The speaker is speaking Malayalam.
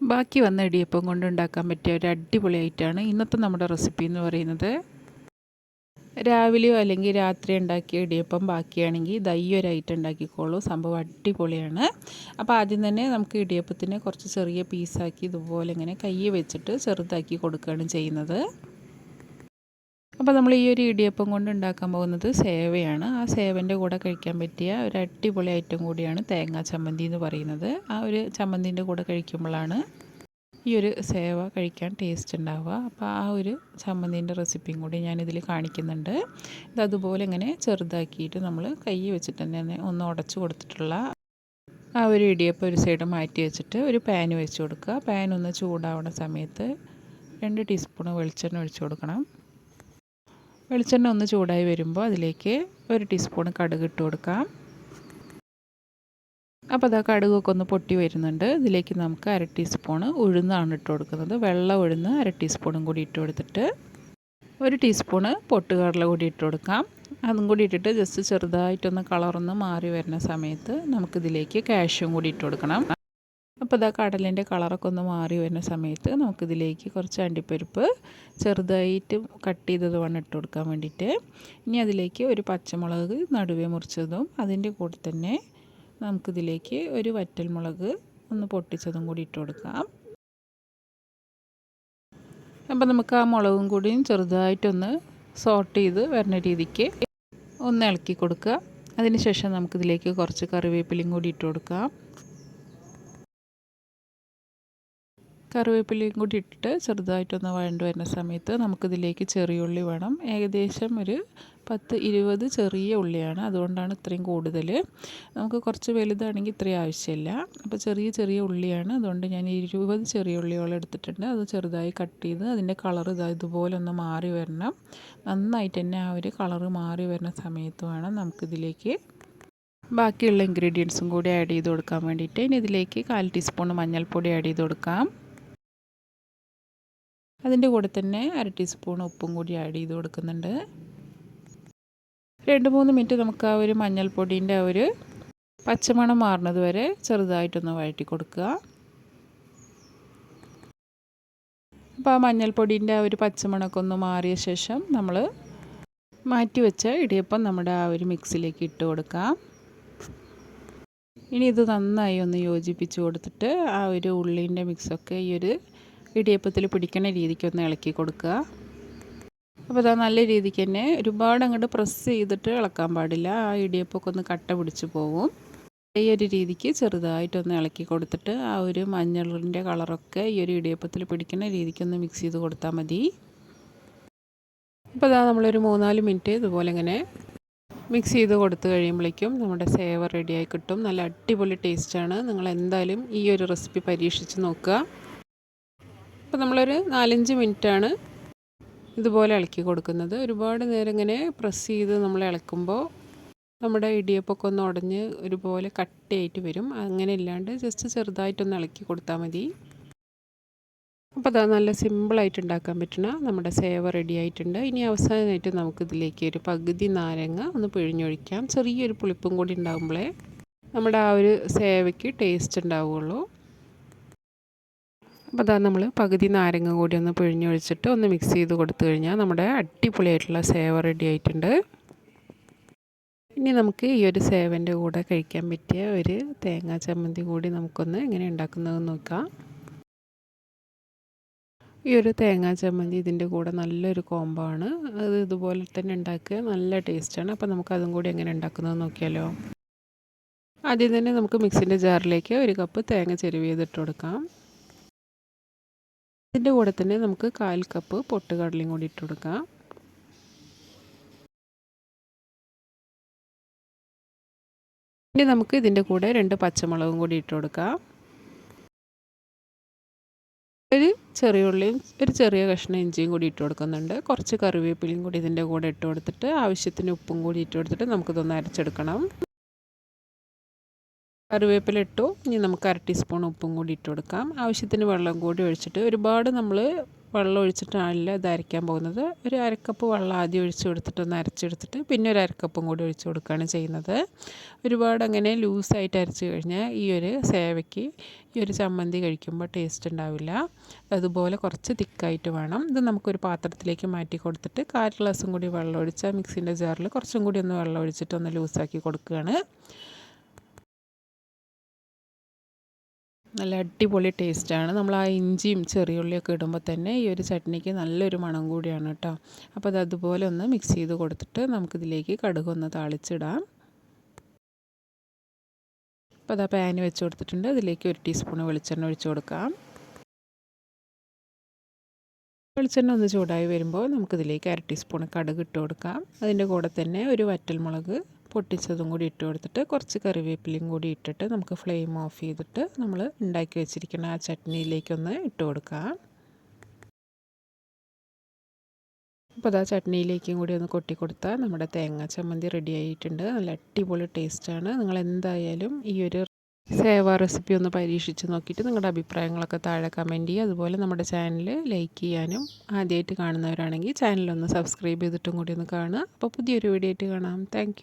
ബാക്കി വന്ന ഇടിയപ്പം കൊണ്ട് ഉണ്ടാക്കാൻ പറ്റിയ ഒരു അടിപൊളി ഐറ്റമാണ് ഇന്നത്തെ നമ്മുടെ റെസിപ്പി എന്ന് പറയുന്നത്. രാവിലെയോ അല്ലെങ്കിൽ രാത്രി ഉണ്ടാക്കിയ ഇടിയപ്പം ബാക്കിയാണെങ്കിൽ ദയ്യൊരായിട്ട് ഐറ്റം ഉണ്ടാക്കിക്കോളൂ. സംഭവം അടിപൊളിയാണ്. അപ്പോൾ ആദ്യം തന്നെ നമുക്ക് ഇടിയപ്പത്തിനെ കുറച്ച് ചെറിയ പീസാക്കി ഇതുപോലെ ഇങ്ങനെ കൈ വെച്ചിട്ട് ചെറുതാക്കി കൊടുക്കുകയാണ് ചെയ്യുന്നത്. അപ്പോൾ നമ്മൾ ഈ ഒരു ഇടിയപ്പം കൊണ്ട് ഉണ്ടാക്കാൻ പോകുന്നത് സേവയാണ്. ആ സേവന്റെ കൂടെ കഴിക്കാൻ പറ്റിയ ഒരു അടിപൊളി ഐറ്റം കൂടിയാണ് തേങ്ങാ ചമ്മന്തി എന്ന് പറയുന്നത്. ആ ഒരു ചമ്മന്തിന്റെ കൂടെ കഴിക്കുമ്പോഴാണ് ഈ ഒരു സേവ കഴിക്കാൻ ടേസ്റ്റ് ഉണ്ടാവുക. അപ്പോൾ ആ ഒരു ചമ്മന്തിന്റെ റെസിപ്പിയും കൂടി ഞാനിതിൽ കാണിക്കുന്നുണ്ട്. ഇത് അതുപോലെ ഇങ്ങനെ ചെറുതാക്കിയിട്ട് നമ്മൾ കൈ വെച്ചിട്ട് തന്നെ ഒന്ന് ഉടച്ചു കൊടുത്തിട്ടുള്ള ആ ഒരു ഇടിയപ്പം ഒരു സൈഡ് മാറ്റി വെച്ചിട്ട് ഒരു പാൻ വെച്ച് കൊടുക്കുക. പാൻ ഒന്ന് ചൂടാവുന്ന സമയത്ത് രണ്ട് ടീസ്പൂൺ വെളിച്ചെണ്ണ ഒഴിച്ചു കൊടുക്കണം. വെളിച്ചെണ്ണ ഒന്ന് ചൂടായി വരുമ്പോൾ അതിലേക്ക് ഒരു ടീസ്പൂൺ കടുക് ഇട്ട് കൊടുക്കാം. അപ്പോൾ അതാ കടുകൊക്കെ ഒന്ന് പൊട്ടി വരുന്നുണ്ട്. ഇതിലേക്ക് നമുക്ക് അര ടീസ്പൂൺ ഉഴുന്നാണ് ഇട്ട് കൊടുക്കുന്നത്. വെള്ള ഉഴുന്ന് അര ടീസ്പൂണും കൂടി ഇട്ട് കൊടുത്തിട്ട് ഒരു ടീസ്പൂണ് പൊട്ടുകടല കൂടി ഇട്ട് കൊടുക്കാം. അതും കൂടി ഇട്ടിട്ട് ജസ്റ്റ് ചെറുതായിട്ടൊന്ന് കളറൊന്ന് മാറി വരുന്ന സമയത്ത് നമുക്കിതിലേക്ക് കാഷ്യും കൂടി ഇട്ട് കൊടുക്കണം. അപ്പോൾ ഇതാ കടലിന്റെ കളറൊക്കെ ഒന്ന് മാറി വരുന്ന സമയത്ത് നമുക്കിതിലേക്ക് കുറച്ച് അണ്ടിപ്പരിപ്പ് ചെറുതായിട്ട് കട്ട് ചെയ്തത് വേണം ഇട്ട് കൊടുക്കാൻ വേണ്ടിയിട്ട്. ഇനി അതിലേക്ക് ഒരു പച്ചമുളക് നടുവേ മുറിച്ചതും അതിന്റെ കൂടെ തന്നെ നമുക്കിതിലേക്ക് ഒരു വറ്റൽമുളക് ഒന്ന് പൊട്ടിച്ചതും കൂടി ഇട്ട് കൊടുക്കാം. അപ്പോൾ നമുക്ക് ആ മുളകും കൂടിയും ചെറുതായിട്ടൊന്ന് സോട്ട് ചെയ്ത് വരുന്ന രീതിക്ക് ഒന്ന് ഇളക്കി കൊടുക്കുക. അതിന് ശേഷം നമുക്കിതിലേക്ക് കുറച്ച് കറിവേപ്പിലയും കൂടി ഇട്ട് കൊടുക്കാം. കറിവേപ്പിലയും കൂടി ഇട്ടിട്ട് ചെറുതായിട്ടൊന്ന് വഴണ്ട് വരുന്ന സമയത്ത് നമുക്കിതിലേക്ക് ചെറിയ ഉള്ളി വേണം. ഏകദേശം ഒരു പത്ത് ഇരുപത് ചെറിയ ഉള്ളിയാണ്. അതുകൊണ്ടാണ് ഇത്രയും കൂടുതൽ. നമുക്ക് കുറച്ച് വലുതാണെങ്കിൽ ഇത്രയും ആവശ്യമില്ല. അപ്പോൾ ചെറിയ ചെറിയ ഉള്ളിയാണ്. അതുകൊണ്ട് ഞാൻ ഇരുപത് ചെറിയ ഉള്ളിയോളം എടുത്തിട്ടുണ്ട്. അത് ചെറുതായി കട്ട് ചെയ്ത് അതിന്റെ കളർ ഇതാ ഇതുപോലെ ഒന്ന് മാറി വരണം. നന്നായിട്ട് തന്നെ ആ ഒരു കളറ് മാറി വരുന്ന സമയത്ത് വേണം നമുക്കിതിലേക്ക് ബാക്കിയുള്ള ഇൻഗ്രീഡിയൻസും കൂടി ആഡ് ചെയ്ത് കൊടുക്കാൻ വേണ്ടിയിട്ട്. ഇനി ഇതിലേക്ക് കാൽ ടീസ്പൂൺ മഞ്ഞൾപ്പൊടി ആഡ് ചെയ്ത് കൊടുക്കാം. അതിന്റെ കൂടെ തന്നെ അര ടീസ്പൂൺ ഉപ്പും കൂടി ആഡ് ചെയ്ത് കൊടുക്കുന്നുണ്ട്. രണ്ട് മൂന്ന് മിനിറ്റ് നമുക്ക് ആ ഒരു മഞ്ഞൾപ്പൊടീന്റെ ആ ഒരു പച്ചമണം മാറുന്നത് വരെ ചെറുതായിട്ടൊന്ന് വഴറ്റി കൊടുക്കുക. അപ്പോൾ ആ മഞ്ഞൾപ്പൊടീന്റെ ആ ഒരു പച്ചമണമൊക്കെ ഒന്ന് മാറിയ ശേഷം നമ്മൾ മാറ്റി വെച്ച ഇടിയപ്പം നമ്മുടെ ആ ഒരു മിക്സിലേക്ക് ഇട്ട് കൊടുക്കാം. ഇനി ഇത് നന്നായി ഒന്ന് യോജിപ്പിച്ച് കൊടുത്തിട്ട് ആ ഒരു ഉള്ളീന്റെ മിക്സൊക്കെ ഈ ഒരു ഇടിയപ്പത്തിൽ പിടിക്കുന്ന രീതിക്ക് ഒന്ന് ഇളക്കി കൊടുക്കുക. അപ്പോൾ അതാ നല്ല രീതിക്ക് തന്നെ ഒരുപാട് അങ്ങോട്ട് പ്രസ് ചെയ്തിട്ട് ഇളക്കാൻ പാടില്ല. ആ ഇടിയപ്പമൊക്കെ ഒന്ന് കട്ട പിടിച്ച് പോകും ഈ ഒരു രീതിക്ക് ചെറുതായിട്ടൊന്ന് ഇളക്കി കൊടുത്തിട്ട് ആ ഒരു മഞ്ഞളിന്റെ കളറൊക്കെ ഈ ഒരു ഇടിയപ്പത്തിൽ പിടിക്കുന്ന രീതിക്കൊന്ന് മിക്സ് ചെയ്ത് കൊടുത്താൽ മതി. അപ്പോൾ അതാ നമ്മളൊരു മൂന്നാൽ മിനിറ്റ് ഇതുപോലെ ഇങ്ങനെ മിക്സ് ചെയ്ത് കൊടുത്തു കഴിയുമ്പോഴേക്കും നമ്മുടെ സേവ റെഡിയായി കിട്ടും. നല്ല അടിപൊളി ടേസ്റ്റാണ് നിങ്ങൾ എന്തായാലും ഈ ഒരു റെസിപ്പി പരീക്ഷിച്ച് നോക്കുക. അപ്പോൾ നമ്മളൊരു നാലഞ്ച് മിനിറ്റാണ് ഇതുപോലെ ഇളക്കി കൊടുക്കുന്നത്. ഒരുപാട് നേരം ഇങ്ങനെ പ്രസ് ചെയ്ത് നമ്മൾ ഇളക്കുമ്പോൾ നമ്മുടെ ഇടിയപ്പൊക്കെ ഒന്ന് ഉടഞ്ഞ് ഒരുപോലെ കട്ടിയായിട്ട് വരും. അങ്ങനെ ഇല്ലാണ്ട് ജസ്റ്റ് ചെറുതായിട്ടൊന്ന് ഇളക്കി കൊടുത്താൽ മതി. അപ്പോൾ അതാ നല്ല സിമ്പിളായിട്ട് ഉണ്ടാക്കാൻ പറ്റുന്ന നമ്മുടെ സേവ റെഡി ആയിട്ടുണ്ട്. ഇനി അവസാനമായിട്ട് നമുക്കിതിലേക്ക് ഒരു പകുതി നാരങ്ങ ഒന്ന് പിഴിഞ്ഞൊഴിക്കാം. ചെറിയൊരു പുളിപ്പും കൂടി ഉണ്ടാകുമ്പോഴേ നമ്മുടെ ആ ഒരു സേവയ്ക്ക് ടേസ്റ്റ് ഉണ്ടാവുകയുള്ളൂ. അപ്പോൾ അതാ നമ്മൾ പകുതി നാരങ്ങ കൂടി ഒന്ന് പിഴിഞ്ഞൊഴിച്ചിട്ട് ഒന്ന് മിക്സ് ചെയ്ത് കൊടുത്തു കഴിഞ്ഞാൽ നമ്മുടെ അടിപൊളിയായിട്ടുള്ള സേവ റെഡി ആയിട്ടുണ്ട്. ഇനി നമുക്ക് ഈ ഒരു സേവന്റെ കൂടെ കഴിക്കാൻ പറ്റിയ ഒരു തേങ്ങാ ചമ്മന്തി കൂടി നമുക്കൊന്ന് എങ്ങനെ ഉണ്ടാക്കുന്നത് നോക്കാം. ഈ ഒരു തേങ്ങാ ചമ്മന്തി ഇതിന്റെ കൂടെ നല്ലൊരു കോംബോ ആണ്. അത് ഇതുപോലെ തന്നെ ഉണ്ടാക്കുക നല്ല ടേസ്റ്റാണ് അപ്പോൾ നമുക്ക് അതും കൂടി എങ്ങനെ ഉണ്ടാക്കുന്നത് നോക്കിയാലോ. ആദ്യം തന്നെ നമുക്ക് മിക്സിന്റെ ജാറിലേക്ക് ഒരു കപ്പ് തേങ്ങ ചെരുവ് ചെയ്തിട്ട് കൊടുക്കാം. ഇതിന്റെ കൂടെ തന്നെ നമുക്ക് കാൽ കപ്പ് പൊട്ടുകടലയും കൂടി ഇട്ട് കൊടുക്കാം. ഇനി നമുക്ക് ഇതിന്റെ കൂടെ രണ്ട് പച്ചമുളകും കൂടി ഇട്ട് കൊടുക്കാം. ഒരു ചെറിയ ഉള്ളിയും ഒരു ചെറിയ കഷ്ണം ഇഞ്ചിയും കൂടി ഇട്ട് കൊടുക്കുന്നുണ്ട്. കുറച്ച് കറിവേപ്പിലയും കൂടി ഇതിന്റെ കൂടെ ഇട്ട് കൊടുത്തിട്ട് ആവശ്യത്തിന് ഉപ്പും കൂടി ഇട്ട് കൊടുത്തിട്ട് നമുക്കിതൊന്ന് അരച്ചെടുക്കണം. കറിവേപ്പില ഇട്ടു ഇനി നമുക്ക് അര ടീസ്പൂൺ ഉപ്പും കൂടി ഇട്ട് കൊടുക്കാം. ആവശ്യത്തിന് വെള്ളം കൂടി ഒഴിച്ചിട്ട് ഒരുപാട് നമ്മൾ വെള്ളം ഒഴിച്ചിട്ടാണല്ല ഇത് അരയ്ക്കാൻ പോകുന്നത്. ഒരു അരക്കപ്പ് വെള്ളം ആദ്യം ഒഴിച്ച് കൊടുത്തിട്ട് ഒന്ന് അരച്ചെടുത്തിട്ട് പിന്നെ ഒരു അരക്കപ്പും കൂടി ഒഴിച്ച് കൊടുക്കുകയാണ് ചെയ്യുന്നത്. ഒരുപാട് അങ്ങനെ ലൂസായിട്ട് അരച്ച് കഴിഞ്ഞാൽ ഈ ഒരു സേവയ്ക്ക് ഈ ഒരു ചമ്മന്തി കഴിക്കുമ്പോൾ ടേസ്റ്റ് ഉണ്ടാവില്ല. അതുപോലെ കുറച്ച് തിക്കായിട്ട് വേണം. ഇത് നമുക്കൊരു പാത്രത്തിലേക്ക് മാറ്റി കൊടുത്തിട്ട് കാൽ ഗ്ലാസും കൂടി വെള്ളം ഒഴിച്ചാൽ മിക്സിന്റെ ജാറിൽ കുറച്ചും കൂടി ഒന്ന് വെള്ളം ഒഴിച്ചിട്ട് ഒന്ന് ലൂസാക്കി കൊടുക്കുകയാണ്. നല്ല അടിപൊളി ടേസ്റ്റാണ്. നമ്മൾ ആ ഇഞ്ചിയും ചെറിയുള്ളിയൊക്കെ ഇടുമ്പോൾ തന്നെ ഈ ഒരു ചട്നിക്ക് നല്ലൊരു മണം കൂടിയാണ് കേട്ടോ. അപ്പോൾ അത് അതുപോലെ ഒന്ന് മിക്സ് ചെയ്ത് കൊടുത്തിട്ട് നമുക്കിതിലേക്ക് കടുകൊന്ന് താളിച്ചിടാം. അപ്പോൾ അതാ പാന് വെച്ച് കൊടുത്തിട്ടുണ്ട്. അതിലേക്ക് ഒരു ടീസ്പൂൺ വെളിച്ചെണ്ണ ഒഴിച്ചു കൊടുക്കാം. വെളിച്ചെണ്ണ ഒന്ന് ചൂടായി വരുമ്പോൾ നമുക്കിതിലേക്ക് അര ടീസ്പൂൺ കടുക് ഇട്ട് കൊടുക്കാം. അതിന്റെ കൂടെ തന്നെ ഒരു വറ്റൽമുളക് പൊട്ടിച്ചതും കൂടി ഇട്ട് കൊടുത്തിട്ട് കുറച്ച് കറിവേപ്പിലയും കൂടി ഇട്ടിട്ട് നമുക്ക് ഫ്ലെയിം ഓഫ് ചെയ്തിട്ട് നമ്മൾ ഉണ്ടാക്കി വെച്ചിരിക്കുന്ന ആ ചട്നിയിലേക്കൊന്ന് ഇട്ട് കൊടുക്കാം. അപ്പോൾ അതാ ചട്നിയിലേക്കും കൂടി ഒന്ന് കൊട്ടി കൊടുത്താൽ നമ്മുടെ തേങ്ങ ചമ്മന്തി റെഡി ആയിട്ടുണ്ട്. നല്ല അടിപൊളി ടേസ്റ്റാണ് നിങ്ങൾ എന്തായാലും ഈ ഒരു സേവ റെസിപ്പി ഒന്ന് പരീക്ഷിച്ച് നോക്കിയിട്ട് നിങ്ങളുടെ അഭിപ്രായങ്ങളൊക്കെ താഴെ കമന്റ് ചെയ്യുക. അതുപോലെ നമ്മുടെ ചാനൽ ലൈക്ക് ചെയ്യാനും ആദ്യമായിട്ട് കാണുന്നവരാണെങ്കിൽ ചാനലൊന്ന് സബ്സ്ക്രൈബ് ചെയ്തിട്ടും കൂടി ഒന്ന് കാണുക. അപ്പോൾ പുതിയൊരു വീഡിയോ ആയിട്ട് കാണാം. താങ്ക്